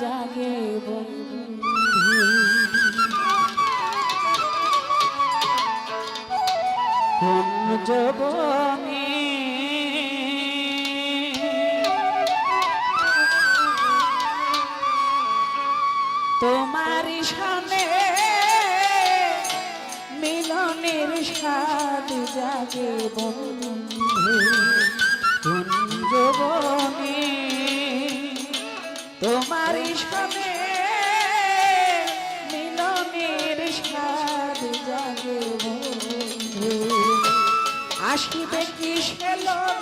জাগে বন্ধু। কোন তোমার সামনে মিলনের স্বাদ জাগে বন্ধু। সে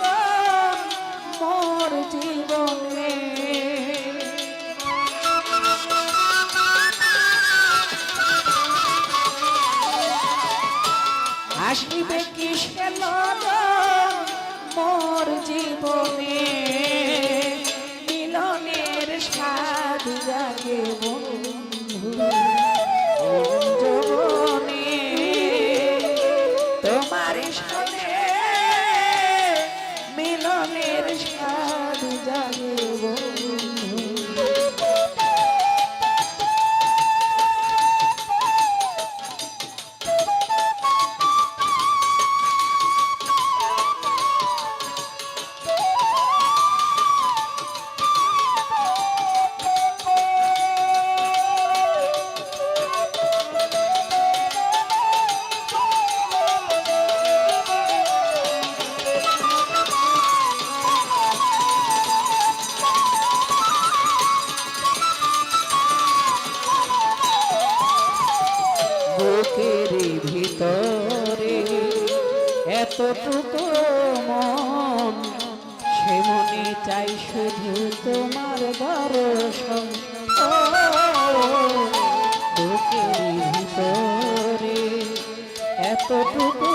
ভিতরে এতটুকু মন, সে মনে চাই শুধু তোমার দর্শন বুকের ভিতরে এতটুকু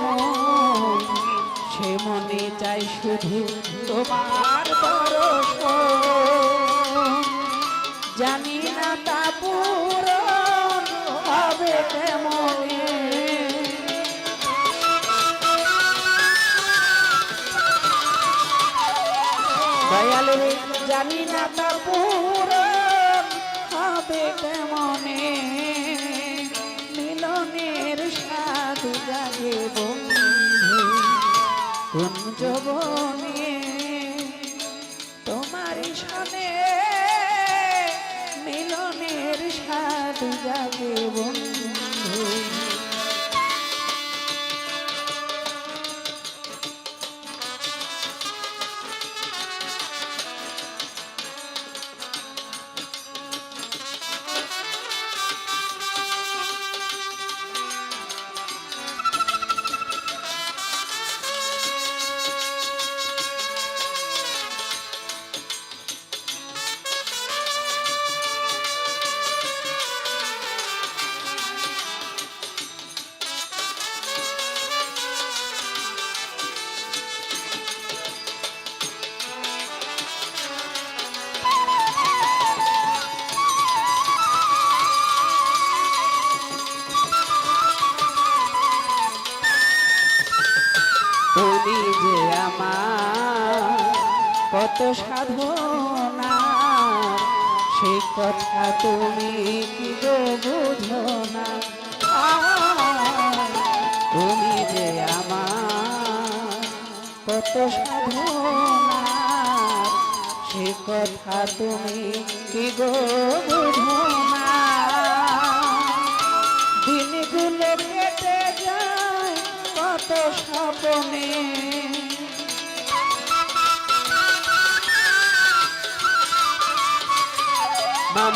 মন, সে মনে চাই শুধু তোমার দর্শন জানি না তা জানি না তা পূরণ হবে কেমনে। মিলনের সাধু জাগে কোন তোমার সনে মিলনের সাধু জাগে বন্ধু। কথা তুমি কি বুঝো না? তুমি যে আমার কত সাধনা সে কথা তুমি কি গো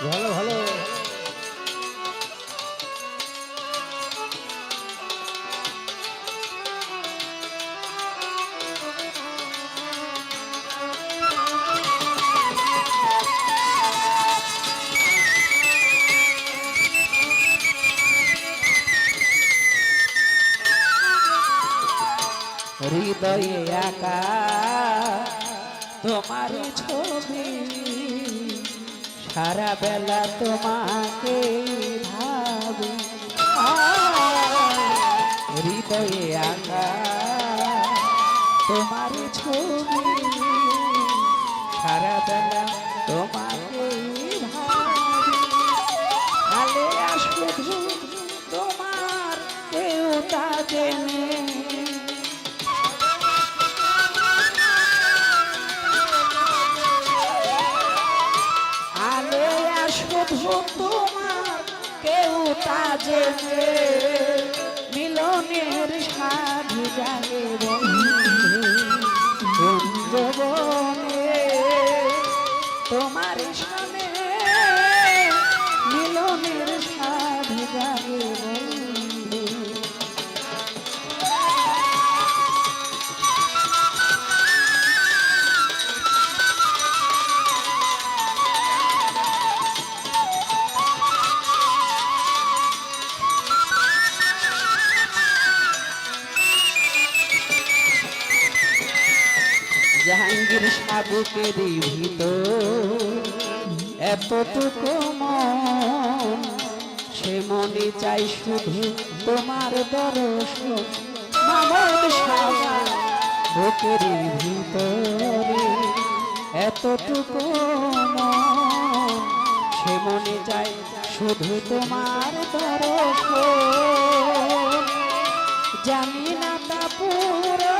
ভালো ভালো। হৃদয়ে একা তোমার ছবি। সারা বেলা তোমাকে ভাবি। হৃদয়ে আঁকা তোমার ছবি। সারা বেলা তোমাকে ভাবি। শুধু তোমার কেউ তা জেনে কেউ মিলনের সাধু জাগে তোমার সামনে জাহাঙ্গীর সাবুকের ভিতর। এতটুকু মন, সে মনে চাই শুধু তোমার বুকের ভিতরে। এতটুকু মন, সে মনে চাই শুধু তোমার দর্শন। জানি না তা পুরো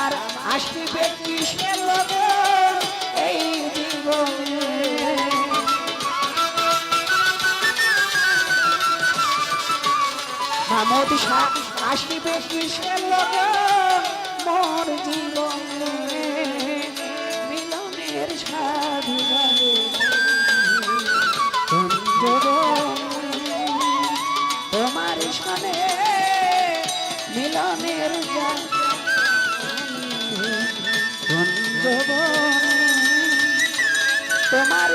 আমার আসবে কিসের লগে এই জীবনে। শাহ আসিবে কিসের লগে মোর জীবনে। তোমার